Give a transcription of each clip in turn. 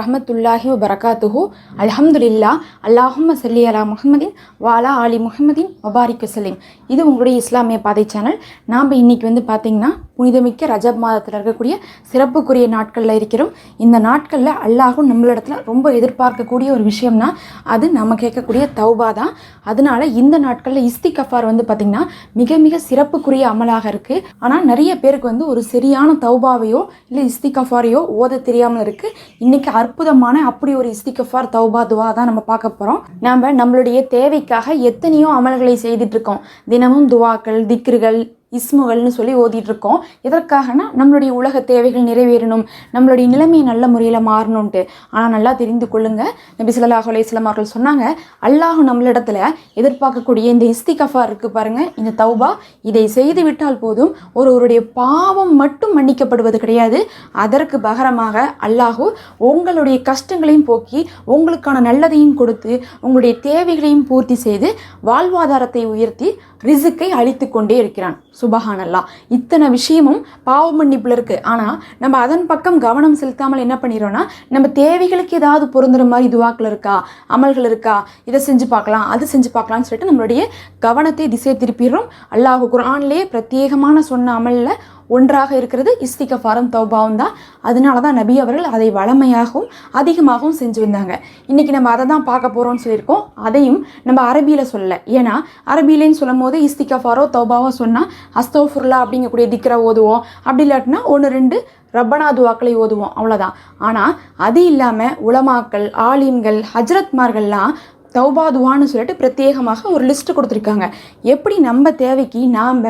ரஹமத்துல்லாஹி வரகாத்துஹு அல்ஹம்துலில்லா. அல்லாஹும் சல்லி அலா முஹம்மதின் வாலா ஆலி முஹம்மதின் வபாரிக் வசலீம் இது உங்களுடைய இஸ்லாமிய பாதை சேனல். நாம் இன்னைக்கு வந்து பார்த்தீங்கன்னா புனிதமிக்க ரஜப் மாதத்தில் இருக்கக்கூடிய சிறப்புக்குரிய நாட்களில் இருக்கிறோம். இந்த நாட்களில் அல்லாஹும் நம்மளிடத்துல ரொம்ப எதிர்பார்க்கக்கூடிய ஒரு விஷயம்னா அது நம்ம கேட்கக்கூடிய தௌபா தான். அதனால இந்த நாட்களில் இஸ்தி கஃபார் வந்து பார்த்திங்கன்னா மிக மிக சிறப்புக்குரிய அமலாக இருக்குது ஆனால் நிறைய பேருக்கு வந்து ஒரு சரியான தௌபாவையோ இல்லை இஸ்தி கஃபாரையோ ஓத தெரியாமல் இருக்குது இன்னைக்கு அற்புதமான அப்படி ஒரு இஸ்திகஃபார் தௌபா துவா தான் நம்ம பார்க்க போகிறோம் நாம் நம்மளுடைய தேவைக்காக எத்தனையோ அமல்களை செய்துட்டு இருக்கோம். தினமும் துவாக்கள் திக்ருகள் இஸ்முகள்னு சொல்லி ஓதிட்டு இருக்கோம் எதற்காகனா நம்மளுடைய உலக தேவைகள் நிறைவேறணும் நம்மளுடைய நிலைமை நல்ல முறையில் மாறணும்ட்டு. ஆனால் நல்லா தெரிந்து கொள்ளுங்க. நபி ஸல்லல்லாஹு அலையம் அவர்கள் சொன்னாங்க அல்லாஹ் நம்மளிடத்துல எதிர்பார்க்கக்கூடிய இந்த இஸ்திகஃபா இருக்கு பாருங்க இந்த தௌபா. இதை செய்து விட்டால் போதும் ஒருவருடைய பாவம் மட்டும் மன்னிக்கப்படுவது கிடையாது. அதற்கு பகரமாக அல்லாஹு உங்களுடைய கஷ்டங்களையும் போக்கி உங்களுக்கான நல்லதையும் கொடுத்து உங்களுடைய தேவைகளையும் பூர்த்தி செய்து வாழ்வாதாரத்தை உயர்த்தி ரிசுக்கை அழித்து கொண்டே இருக்கிறான். சுபஹானல்லா. இத்தனை விஷயமும் பாவ மன்னிப்பில் இருக்குது ஆனால் நம்ம அதன் பக்கம் கவனம் செலுத்தாமல் என்ன பண்ணிடுறோன்னா நம்ம தேவைகளுக்கு ஏதாவது பொருந்துற மாதிரி துவாக்கள் இருக்கா அமல்கள் இருக்கா இதை செஞ்சு பார்க்கலாம் அது செஞ்சு பார்க்கலாம்னு சொல்லிட்டு நம்மளுடைய கவனத்தை திசை திருப்பிடுறோம். அல்லாஹ் குரான்லேயே பிரத்யேகமான சொன்ன அமலில் ஒன்றாக இருக்கிறது. இஸ்திகஃபாரம் தௌபாவும் தான். அதனால தான் நபி அவர்கள் அதை வளமையாகவும் அதிகமாகவும் செஞ்சு வந்தாங்க. இன்றைக்கி நம்ம அதை தான் பார்க்க போகிறோம்னு சொல்லியிருக்கோம். அதையும் நம்ம அரபியில் சொல்லலை. ஏன்னா அரபியிலேன்னு சொல்லும் போது இஸ்திகஃபாரோ தௌபாவோ சொன்னால் அஸ்தோஃபுர்லா அப்படிங்கக்கூடிய திக்ரா ஓதுவோம். அப்படி இல்லாட்டினா ஒன்று ரெண்டு ரப்பனா துவாக்களை ஓதுவோம். அவ்வளோதான் ஆனால் அது இல்லாமல் உலமாக்கள் ஆலிம்கள் ஹஜ்ரத்மார்கள்லாம் தௌபா துவான்னு சொல்லிட்டு பிரத்யேகமாக ஒரு லிஸ்ட்டு கொடுத்துருக்காங்க. எப்படி நம்ம தேவைக்கு நாம்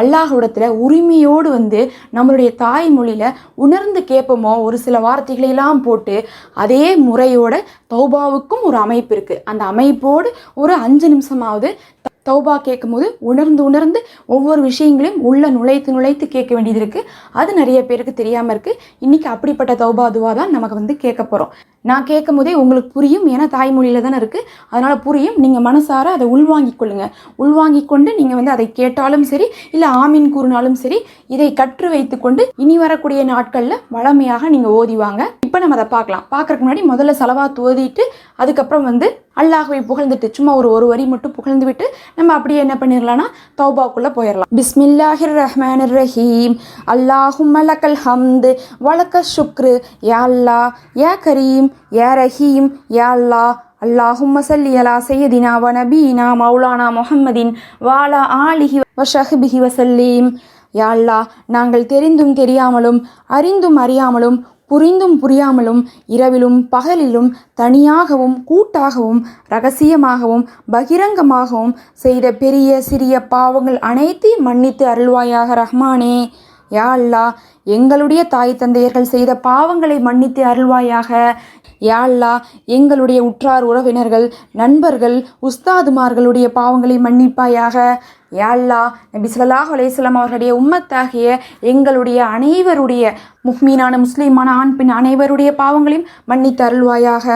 அல்லாஹுடத்தில் உரிமையோடு வந்து நம்மளுடைய தாய்மொழியில் உணர்ந்து கேட்போமோ ஒரு சில வார்த்தைகளையெல்லாம் போட்டு அதே முறையோட தௌபாவுக்கும் ஒரு அமைப்பு இருக்குது அந்த அமைப்போடு ஒரு அஞ்சு நிமிஷமாவது தௌபா கேட்கும்போது உணர்ந்து உணர்ந்து ஒவ்வொரு விஷயங்களையும் உள்ள நுழைத்து நுழைத்து கேட்க வேண்டியது இருக்குது அது நிறைய பேருக்கு தெரியாமல் இருக்குது இன்றைக்கி அப்படிப்பட்ட தௌபா அதுவாக தான் நமக்கு வந்து கேட்க போகிறோம் நான் கேட்கும் போதே உங்களுக்கு புரியும். ஏன்னா தாய்மொழியில் தானே இருக்குது அதனால் புரியும். நீங்கள் மனசார அதை உள்வாங்கிக் கொள்ளுங்கள் உள்வாங்கிக் கொண்டு நீங்கள் வந்து அதை கேட்டாலும் சரி இல்லை ஆமீன் கூறினாலும் சரி இதை கற்று வைத்துக்கொண்டு இனி வரக்கூடிய நாட்களில் வளமையாக நீங்கள் ஓதிவாங்க இப்போ நம்ம அதை பார்க்கலாம். பார்க்குறக்கு முன்னாடி முதல்ல செலவாக ஓதிட்டு அதுக்கப்புறம் வந்து அல்லாஹுவை புகழ்ந்துட்டு சும்மா ஒரு ஒரு வரி மட்டும் புகழ்ந்து விட்டு நம்ம அப்படியே என்ன பண்ணிடலாம்னா தௌபாக்குள்ளே போயிடலாம் பிஸ்மில்லாஹிர் ரஹ்மான் ரஹீம் அல்லாஹும் மலக்கல் ஹம்து. வலக்க சுக்ரு யா அல்லா யா கரீம் யா ரஹீம் யா அல்லா. அல்லாஹும்ம சல்லி அலா சையதினா வ நபீனா மௌலானா முஹம்மதின் வாலா ஆலிஹி வஷஹ்பிஹி வசல்லீம் யா அல்லா நாங்கள் தெரிந்தும் தெரியாமலும் அறிந்தும் அறியாமலும் புரிந்தும் புரியாமலும் இரவிலும் பகலிலும் தனியாகவும் கூட்டாகவும் ரகசியமாகவும் பகிரங்கமாகவும் செய்த பெரிய சிறிய பாவங்கள் அனைத்தையும் மன்னித்து அருள்வாயாக ரஹ்மானே. யா அல்லா எங்களுடைய தாய் தந்தையர்கள் செய்த பாவங்களை மன்னித்து அருள்வாயாக. யாழ்லா எங்களுடைய உற்றார் உறவினர்கள் நண்பர்கள் உஸ்தாதுமார்களுடைய பாவங்களை மன்னிப்பாயாக. யாழ்லா நபி சொல்லாஹ் அலையம் அவர்களுடைய உம்மத்தாகிய எங்களுடைய அனைவருடைய முஹ்மீனான முஸ்லீமான ஆண் பெண் அனைவருடைய பாவங்களையும் மன்னித்து அருள்வாயாக.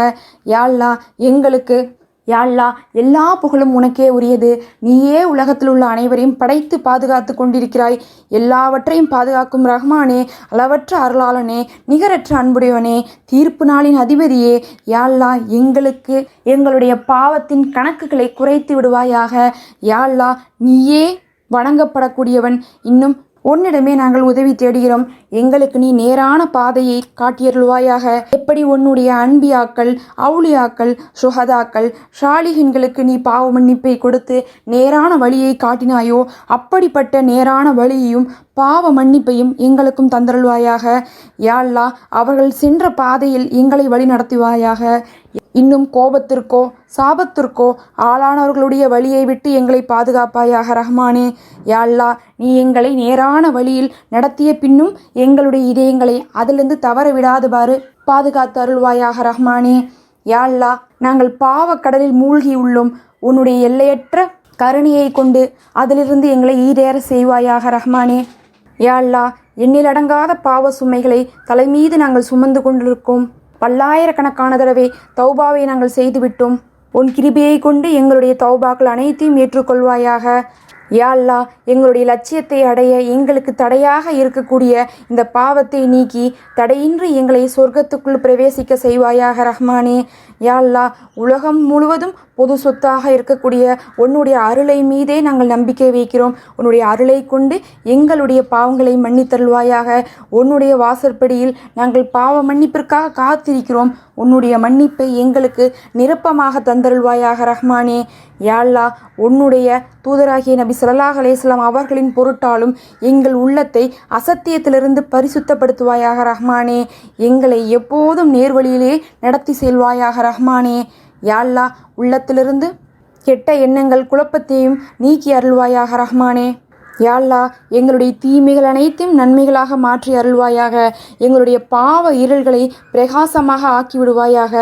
யா எங்களுக்கு யாழ்லா எல்லா புகழும் உனக்கே உரியது. நீயே உலகத்தில் உள்ள அனைவரையும் படைத்து பாதுகாத்து கொண்டிருக்கிறாய். எல்லாவற்றையும் பாதுகாக்கும் ரஹ்மானே அளவற்ற அருளாளனே நிகரற்ற அன்புடையவனே தீர்ப்பு நாளின் அதிபதியே. யாழ்லா எங்களுக்கு எங்களுடைய பாவத்தின் கணக்குகளை குறைத்து விடுவாயாக. யாழ்லா நீயே வணங்கப்படக்கூடியவன். இன்னும் உன்னிடமே நாங்கள் உதவி தேடுகிறோம். எங்களுக்கு நீ நேரான பாதையை காட்டியருள்வாயாக. எப்படி உன்னுடைய அன்பியாக்கள் அவுளியாக்கள் சுஹதாக்கள் ஷாலிஹின்களுக்கு நீ பாவ மன்னிப்பை கொடுத்து நேரான வழியை காட்டினாயோ அப்படிப்பட்ட நேரான வழியையும் பாவ மன்னிப்பையும் எங்களுக்கும் தந்தருள்வாயாக. யாழ்லா அவர்கள் சென்ற பாதையில் எங்களை வழி நடத்துவாயாக இன்னும் கோபத்திற்கோ சாபத்திற்கோ ஆளானவர்களுடைய வழியை விட்டு எங்களை பாதுகாப்பாயாக ரஹ்மானே. யாழ்லா நீ எங்களை நேரான வழியில் நடத்திய பின்னும் எங்களுடைய இதயங்களை அதிலிருந்து தவற விடாதவாறு பாதுகாத்து அருள்வாயாக ரஹ்மானே. யாழ்லா நாங்கள் பாவக்கடலில் மூழ்கி உள்ளோம். உன்னுடைய எல்லையற்ற கருணையை கொண்டு அதிலிருந்து எங்களை ஈடேற செய்வாயாக ரஹ்மானே. யாழ்லா எண்ணிலடங்காத பாவ சுமைகளை தலைமீது நாங்கள் சுமந்து கொண்டிருக்கோம். பல்லாயிரக்கணக்கான தடவை தௌபாவை நாங்கள் செய்துவிட்டோம். உன் கிருபியை கொண்டு எங்களுடைய தௌபாக்கள் அனைத்தையும் ஏற்றுக்கொள்வாயாக. யா எங்களுடைய லட்சியத்தை அடைய எங்களுக்கு தடையாக இருக்கக்கூடிய இந்த பாவத்தை நீக்கி தடையின்றி எங்களை சொர்க்கத்துக்குள் பிரவேசிக்க செய்வாயாக ரஹ்மானே. யாழ்லா உலகம் முழுவதும் பொது சொத்தாக இருக்கக்கூடிய உன்னுடைய அருளை மீதே நாங்கள் நம்பிக்கை வைக்கிறோம். உன்னுடைய அருளை கொண்டு எங்களுடைய பாவங்களை மன்னித்தருள்வாயாக. உன்னுடைய வாசற்படியில் நாங்கள் பாவ மன்னிப்பிற்காக காத்திருக்கிறோம். உன்னுடைய மன்னிப்பை எங்களுக்கு நிரப்பமாக தந்தருள்வாயாக ரஹ்மானே. யாழ்லா உன்னுடைய தூதராகிய நபி ஸல்லல்லாஹு அலேஸ்லாம் அவர்களின் பொருட்டாலும் எங்கள் உள்ளத்தை அசத்தியத்திலிருந்து பரிசுத்தப்படுத்துவாயாக ரஹ்மானே. எங்களை எப்போதும் நேர்வழியிலே நடத்தி செல்வாயாக ரஹ்மானே யாழ்லா உள்ளத்திலிருந்து கெட்ட எண்ணங்கள் குழப்பத்தையும் நீக்கி அருள்வாயாக ரஹ்மானே. யாழ்லா எங்களுடைய தீமைகள் அனைத்தையும் நன்மைகளாக மாற்றி அருள்வாயாக. எங்களுடைய பாவ இருள்களை பிரகாசமாக ஆக்கிவிடுவாயாக.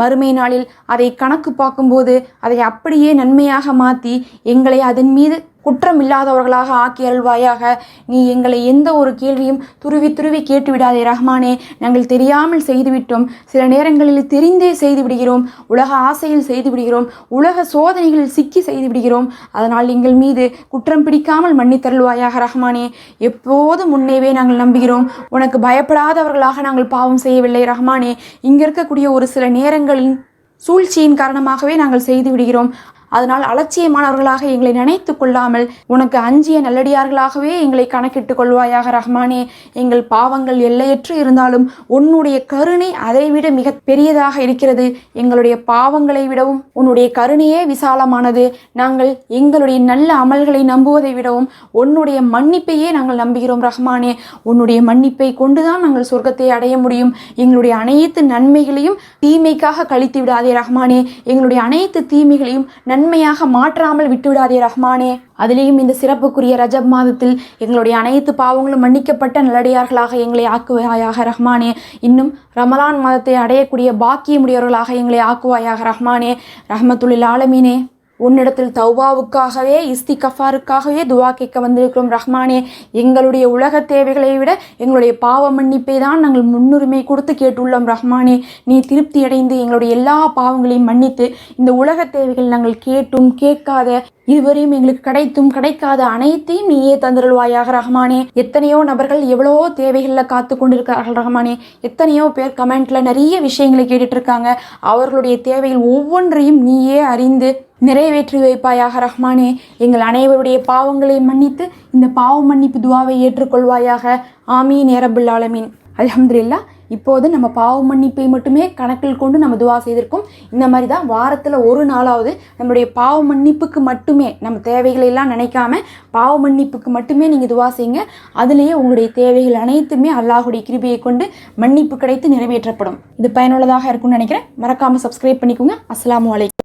மறுமை நாளில் அதை கணக்கு பார்க்கும்போது அதை அப்படியே நன்மையாக மாற்றி எங்களை அதன் மீது குற்றம் இல்லாதவர்களாக ஆக்கி அருள்வாயாக. நீ எங்களை எந்த ஒரு கேள்வியும் துருவி துருவி கேட்டு விடாதே ரஹ்மானே. நாங்கள் தெரியாமல் செய்துவிட்டோம். சில நேரங்களில் தெரிந்தே செய்து விடுகிறோம் உலக ஆசையில் செய்து விடுகிறோம் உலக சோதனைகளில் சிக்கி செய்து விடுகிறோம் அதனால் எங்கள் மீது குற்றம் பிடிக்காமல் மன்னித்தருள்வாயாக ரஹ்மானே. எப்போதும் முன்னேவே நாங்கள் நம்புகிறோம். உனக்கு பயப்படாதவர்களாக நாங்கள் பாவம் செய்யவில்லை ரஹ்மானே. இங்கே இருக்கக்கூடிய ஒரு சில நேரங்களின் சூழ்ச்சியின் காரணமாகவே நாங்கள் செய்து விடுகிறோம் அதனால் அலட்சியமானவர்களாக எங்களை நினைத்து கொள்ளாமல் உனக்கு அஞ்சிய நல்லடியார்களாகவே எங்களை கணக்கிட்டுக் கொள்வாயாக ரஹ்மானே. எங்கள் பாவங்கள் எல்லையற்று இருந்தாலும் உன்னுடைய கருணை அதைவிட மிக பெரியதாக இருக்கிறது. எங்களுடைய பாவங்களை விடவும் உன்னுடைய கருணையே விசாலமானது. நாங்கள் எங்களுடைய நல்ல அமல்களை நம்புவதை விடவும் உன்னுடைய மன்னிப்பையே நாங்கள் நம்புகிறோம் ரஹ்மானே. உன்னுடைய மன்னிப்பை கொண்டுதான் நாங்கள் சொர்க்கத்தை அடைய முடியும். எங்களுடைய அனைத்து நன்மைகளையும் தீமைக்காக கழித்து விடாதே ரஹ்மானே. எங்களுடைய அனைத்து தீமைகளையும் நன்மையாக மாற்றாமல் விட்டுவிடாதே ரஹ்மானே. அதிலேயும் இந்த சிறப்புக்குரிய ரஜப் மாதத்தில் எங்களுடைய அனைத்து பாவங்களும் மன்னிக்கப்பட்ட நல்லடியார்களாக எங்களை ஆக்குவாயாக ரஹ்மானே. இன்னும் ரமலான் மாதத்தை அடையக்கூடிய பாக்கியமுடையவர்களாக எங்களை ஆக்குவாயாக ரஹ்மானே. ரஹமத்துல்லில் ஆலமீனே உன்னிடத்தில் தௌபாவுக்காகவே இஸ்திகஃபாருக்காகவே துவா கேட்க வந்திருக்கிறோம் ரஹ்மானே. எங்களுடைய உலக தேவைகளை விட எங்களுடைய பாவ மன்னிப்பை தான் நாங்கள் முன்னுரிமை கொடுத்து கேட்டுள்ளோம் ரஹ்மானே. நீ திருப்தி அடைந்து எங்களுடைய எல்லா பாவங்களையும் மன்னித்து இந்த உலக தேவைகள் நாங்கள் கேட்டும் கேட்காத இதுவரையும் எங்களுக்கு கிடைத்தும் கிடைக்காத அனைத்தையும் நீயே தந்திருவாயாக ரஹ்மானே. எத்தனையோ நபர்கள் எவ்வளவோ தேவைகளில் காத்து கொண்டிருக்கிறார்கள் ரஹ்மானே. எத்தனையோ பேர் கமெண்ட்ல நிறைய விஷயங்களை கேட்டுட்டு இருக்காங்க அவர்களுடைய தேவைகள் ஒவ்வொன்றையும் நீயே அறிந்து நிறைவேற்றி வைப்பாயாக ரஹ்மானே. எங்கள் அனைவருடைய பாவங்களை மன்னித்து இந்த பாவ மன்னிப்பு துவாவை ஏற்றுக்கொள்வாயாக. ஆமீன் ஏரபுல் ஆலமீன். அல்ஹம்துலில்லாஹ். இப்போது நம்ம பாவ மன்னிப்பை மட்டுமே கணக்கில் கொண்டு நம்ம துவா செய்திருக்கோம். இந்த மாதிரி தான் வாரத்தில் ஒரு நாளாவது நம்மளுடைய பாவ மன்னிப்புக்கு மட்டுமே நம்ம தேவைகளை எல்லாம் நினைக்காம பாவ மன்னிப்புக்கு மட்டுமே நீங்கள் துவா செய்யுங்க. அதுலேயே உங்களுடைய தேவைகள் அனைத்துமே அல்லாஹுடைய கிருபியை கொண்டு மன்னிப்பு கிடைத்து நிறைவேற்றப்படும். இது பயனுள்ளதாக இருக்கும்னு நினைக்கிறேன். மறக்காமல் சப்ஸ்கிரைப் பண்ணிக்கோங்க. அஸ்லாம் அலைக்கும்.